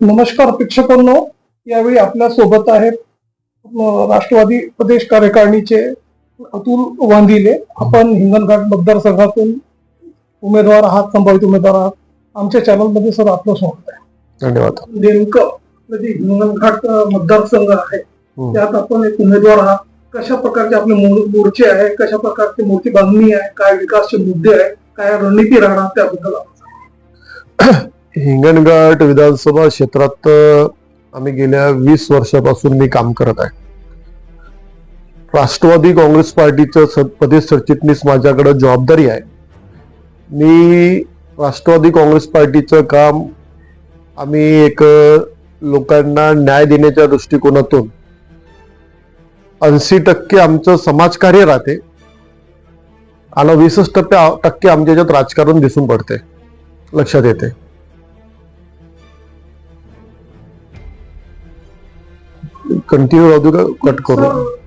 नमस्कार प्रेक्षकांनो यावेळी आपल्यासोबत आहेत राष्ट्रवादी प्रदेश कार्यकारिणीचे अतुल वांदिले. आपण हिंगणघाट मतदारसंघातून उमेदवार आहात संभावित उमेदवार आहात. आमच्या चॅनलमध्ये सर आपलं स्वागत आहे. धन्यवाद. नेमकं जे हिंगणघाट मतदारसंघ आहे. त्यात आपण एक उमेदवार आहात. कशा प्रकारचे आपले मोर- मोर्चे आहे कशा प्रकारची मोठी बांधणी आहे काय विकासचे मुद्दे आहे काय रणनीती राहणार त्याबद्दल हिंगणघाट विधानसभा क्षेत्रात आम्ही गेल्या वीस वर्षापासून मी काम करत आहे. राष्ट्रवादी काँग्रेस पार्टीचं स- प्रदेश सरचिटणीस माझ्याकडे जबाबदारी आहे. मी राष्ट्रवादी काँग्रेस पार्टीचं काम आम्ही एक लोकांना न्याय देण्याच्या दृष्टिकोनातून ऐंशी टक्के आमचं समाजकार्य राहते आणि वीसच टक्के टक्के आमच्या याच्यात राजकारण दिसून पडते लक्षात येते. कंटिन्यू राहू का? कट करू.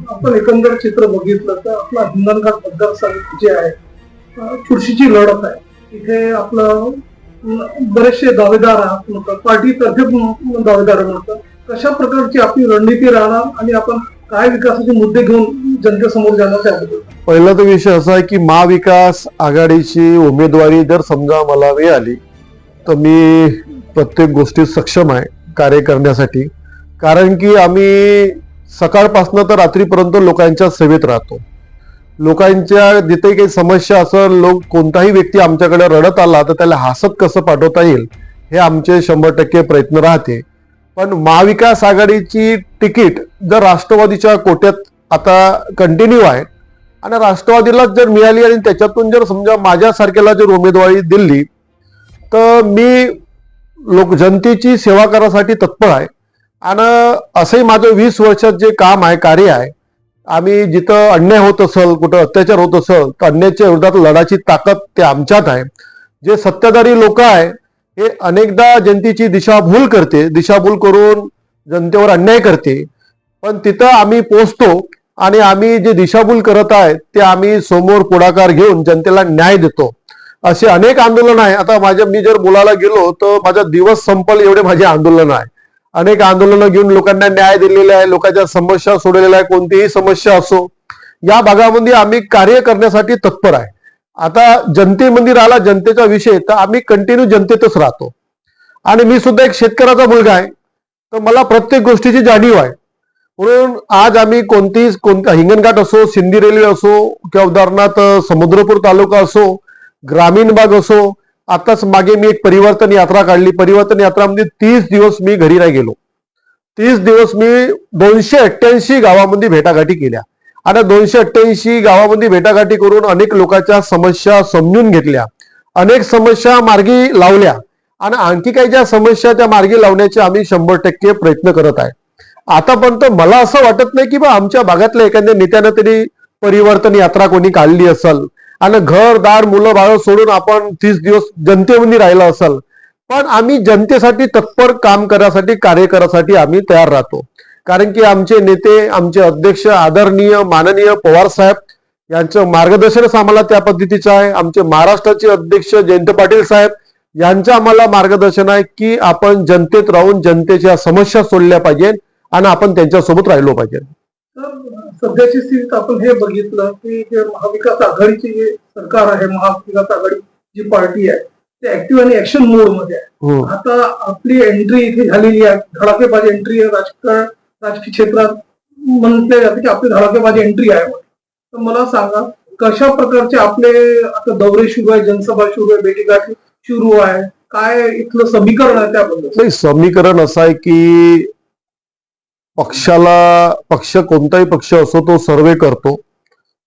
आपण एकंदर चित्र बघितलं तर आपला हिंगणघाट मतदारसंघ जे आहे चुरशीची लढत आहे. इथे आपलं बरेचसे दावेदार आहात म्हणतात पार्टी तर्फे पण दावेदार म्हणतात. कशा प्रकारची आपली रणनीती राहणार आणि आपण काय विकासाचे मुद्दे घेऊन जनतेसमोर जाणार त्याबद्दल पहिला तर विषय असा आहे की महाविकास आघाडीची उमेदवारी जर समजा मला मिळाली तर मी प्रत्येक गोष्टीत सक्षम आहे कार्य करण्यासाठी. कारण की आम्ही सकाळपासनं तर रात्रीपर्यंत लोकांच्या सेवेत राहतो. लोकांच्या जिथे काही समस्या असं लोक कोणताही व्यक्ती आमच्याकडे रडत आला तर त्याला हसत कसं पाठवता येईल हे आमचे शंभर टक्के प्रयत्न राहते. पण महाविकास आघाडीची तिकीट जर राष्ट्रवादीच्या कोट्यात आता कंटिन्यू आहे आणि राष्ट्रवादीलाच जर मिळाली आणि त्याच्यातून जर समजा माझ्यासारख्याला जर उमेदवारी दिली तर मी लोक जनतेची सेवा करायसाठी तत्पर आहे. आणि असंही माझं वीस वर्षात जे काम आहे कार्य आहे आम्ही जिथं अन्याय होत असेल कुठं अत्याचार होत असेल तर अन्यायाच्या विरोधात लढाची ताकद ते आमच्यात आहे. जे सत्ताधारी लोक आहे हे अनेकदा जनतेची दिशाभूल करते दिशाभूल करून जनतेवर अन्याय करते. पण तिथं आम्ही पोचतो आणि आम्ही जे दिशाभूल करत आहे ते आम्ही समोर पुढाकार घेऊन जनतेला न्याय देतो. असे अनेक आंदोलन आहे. आता माझ्या मी जर बोलायला गेलो तर माझा दिवस संपल एवढे माझे आंदोलन आहे. अनेक आंदोलनं घेऊन लोकांना न्याय दिलेला आहे लोकांच्या समस्या सोडलेल्या आहे कोणतीही समस्या असो या भागामध्ये आम्ही कार्य करण्यासाठी तत्पर आहे. आता जनतेमध्ये राहिला जनतेचा विषय तर आम्ही कंटिन्यू जनतेतच राहतो. आणि मी सुद्धा एक शेतकऱ्याचा मुलगा आहे तर मला प्रत्येक गोष्टीची जाणीव आहे. म्हणून आज आम्ही कोणती कोणता हिंगणघाट असो सिंधी रेल्वे असो किंवा उदाहरणार्थ समुद्रपूर तालुका असो ग्रामीण भाग असो आताच मागे मी एक परिवर्तन यात्रा काढली. परिवर्तन यात्रामध्ये म्हणजे तीस दिवस मी घरी नाही गेलो. तीस दिवस मी दोनशे अठ्ठ्याऐंशी गावामध्ये भेटागाठी केल्या. आणि दोनशे अठ्ठ्याऐंशी गावामध्ये भेटागाठी करून अनेक लोकांच्या समस्या समजून घेतल्या. अनेक समस्या मार्गी लावल्या. आणि आणखी काही ज्या समस्या त्या मार्गी लावण्याचे आम्ही शंभर टक्के प्रयत्न करत आहे. आतापर्यंत मला असं वाटत नाही की बा आमच्या भागातल्या एखाद्या नेत्यानं तरी परिवर्तन यात्रा कोणी काढली असेल. आणि घर दार मुलं बाळ सोडून आपण तीस दिवस जनतेमध्ये राहिला असाल. पण आम्ही जनतेसाठी तत्पर काम करण्यासाठी कार्य करण्यासाठी आम्ही तयार राहतो. कारण की आमचे नेते आमचे अध्यक्ष आदरणीय माननीय पवार साहेब यांचं मार्गदर्शनच आम्हाला त्या पद्धतीचं आहे. आमचे महाराष्ट्राचे अध्यक्ष जयंत पाटील साहेब यांचं आम्हाला मार्गदर्शन आहे की आपण जनतेत राहून जनतेच्या समस्या सोडल्या पाहिजे आणि आपण त्यांच्यासोबत राहिलो पाहिजे सध्याची स्थितीत आपण हे बघितलं की जे महाविकास आघाडीचे जे सरकार आहे महाविकास आघाडी जी पार्टी आहे ते ऍक्टिव्ह आणि ऍक्शन मोडमध्ये आहे हम्म. आता आपली एंट्री इथे झालेली आहे धडाकेबाजी एंट्री आहे राजकारण राजकीय क्षेत्रात म्हटले जाते की आपली धडाकेबाजी एंट्री आहे. तर मला सांगा कशा प्रकारचे आपले आता दौरे सुरू आहे जनसभा सुरू आहे भेटीगाठी सुरू आहे काय इथलं समीकरण आहे त्याबद्दल समीकरण असं आहे की पक्षाला पक्ष कोणताही पक्ष असो तो सर्वे करतो.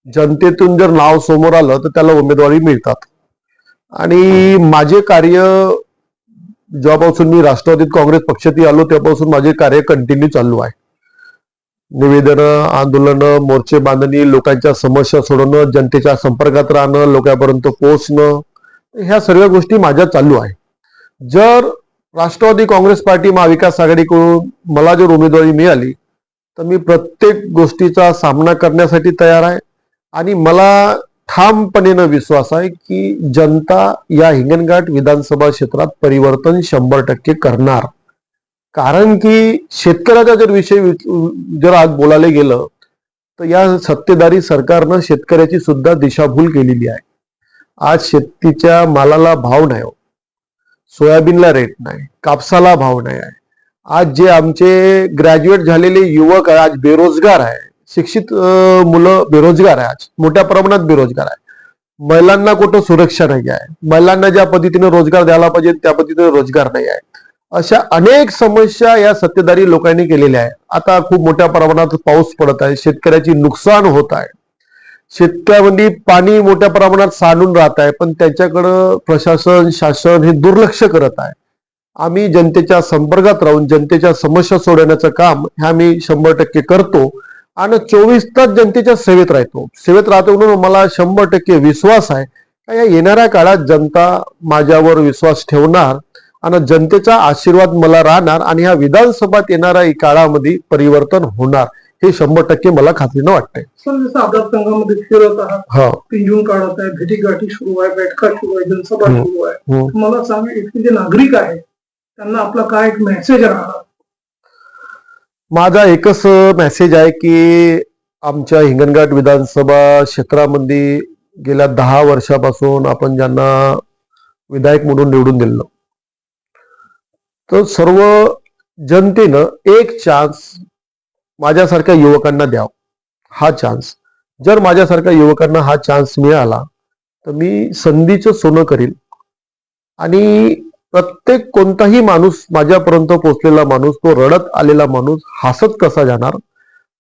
जनतेतून जर नाव समोर आलं तर त्याला उमेदवारी मिळतात. आणि माझे कार्य जेव्हापासून मी राष्ट्रवादीत काँग्रेस पक्षात आलो तेव्हापासून माझे कार्य कंटिन्यू चालू आहे. निवेदनं आंदोलनं मोर्चे बांधणी लोकांच्या समस्या सोडवणं जनतेच्या संपर्कात राहणं लोकांपर्यंत पोहोचणं ह्या सर्व गोष्टी माझ्या चालू आहे. जर राष्ट्रवादी काँग्रेस पार्टी महाविकास आघाडीकडून मला जर उमेदवारी मिळाली तर मी प्रत्येक गोष्टीचा सामना करण्यासाठी तयार आहे. आणि मला ठामपणेनं विश्वास आहे की जनता या हिंगणघाट विधानसभा क्षेत्रात परिवर्तन शंभर टक्के करणार. कारण की शेतकऱ्याचा जर विषय वि- जर आज बोलायला गेलं तर या सत्तेधारी सरकारनं शेतकऱ्याची सुद्धा दिशाभूल केलेली आहे. आज शेतीच्या मालाला भाव नाही हो. सोयाबीनला रेट नाही कापसाला भाव नाही आहे. आज जे आमचे ग्रॅज्युएट झालेले युवक आहे आज बेरोजगार आहे. शिक्षित मुलं बेरोजगार आहे आज मोठ्या प्रमाणात बेरोजगार आहे. महिलांना कुठं सुरक्षा नाही आहे. महिलांना ज्या पद्धतीने रोजगार द्यायला पाहिजे त्या पद्धतीने रोजगार नाही आहे. अशा अनेक समस्या या सत्तेधारी लोकांनी केलेल्या आहे आता खूप मोठ्या प्रमाणात पाऊस पडत आहे शेतकऱ्याची नुकसान होत आहे. शेतकऱ्यामध्ये पाणी मोठ्या प्रमाणात सांडून राहत आहे पण त्यांच्याकडं प्रशासन शासन हे दुर्लक्ष करत आहे. आम्ही जनतेच्या संपर्कात राहून जनतेच्या समस्या सोडवण्याचं काम हे आम्ही शंभर टक्के करतो. आणि चोवीस तास जनतेच्या सेवेत राहतो. सेवेत राहतो म्हणून मला शंभर टक्के विश्वास आहे. या येणाऱ्या काळात जनता माझ्यावर विश्वास ठेवणार आणि जनतेचा आशीर्वाद मला राहणार आणि ह्या विधानसभात येणाऱ्या काळामध्ये परिवर्तन होणार. हे शंभर टक्के मला खात्रीनं वाटतंय सर जसं आझाद संघामध्ये फिरत आहात पिंजून काढत आहे भेटीगाठी सुरू आहे बैठका सुरू आहे जनसभा. सुरू आहे. मला सांगा इथले जे नागरिक आहेत त्यांना आपला काय एक मेसेज राहणार माझा एकच मेसेज आहे की आमच्या हिंगणघाट विधानसभा क्षेत्रामध्ये गेल्या दहा वर्षापासून आपण ज्यांना विधायक म्हणून निवडून दिलं तर सर्व जनतेनं एक चान्स माझ्यासारख्या युवकांना द्याव. हा चान्स जर माझ्यासारख्या युवकांना हा चान्स मिळाला तर मी संधीचं सोनं करील आणि प्रत्येक कोणताही माणूस माझ्यापर्यंत पोहोचलेला माणूस तो रडत आलेला माणूस हसत कसा जाणार?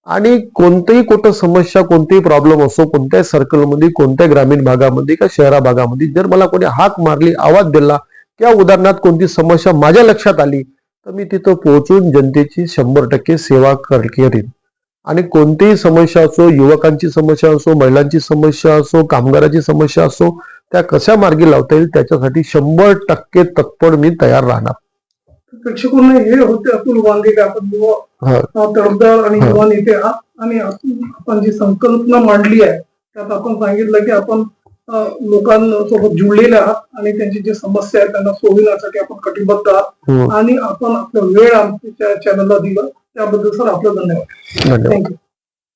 आणि कोणतीही कुठं समस्या कोणतेही प्रॉब्लेम असो कोणत्याही सर्कलमध्ये कोणत्या ग्रामीण भागामध्ये का शहरा भागामध्ये जर मला कोणी हाक मारली आवाज दिला किंवा उदाहरणार्थ कोणती समस्या माझ्या लक्षात आली तर मी तिथं पोहोचून जनतेची शंभर टक्के सेवा कर- करीन आणि कोणतीही समस्या असो युवकांची समस्या असो महिलांची समस्या असो कामगाराची समस्या असो त्या कशा मार्गी लावता येईल त्याच्यासाठी शंभर टक्के तत्पर मी तयार राहणार प्रेक्षकांना हे होते अतुल वांगे का आपण हा. तडफदार आणि. युवा नेते आहात आणि आपण जी संकल्पना मांडली आहे त्यात आपण सांगितलं की आपण लोकांसोबत जुळलेले आहात आणि त्यांची जी समस्या आहे त्यांना सोडविण्यासाठी आपण कटिबद्ध आहात. हम्म. आणि आपण आपला वेळ आमच्या चॅनलला दिला. त्याबद्दल सर आपलं धन्यवाद. थँक्यू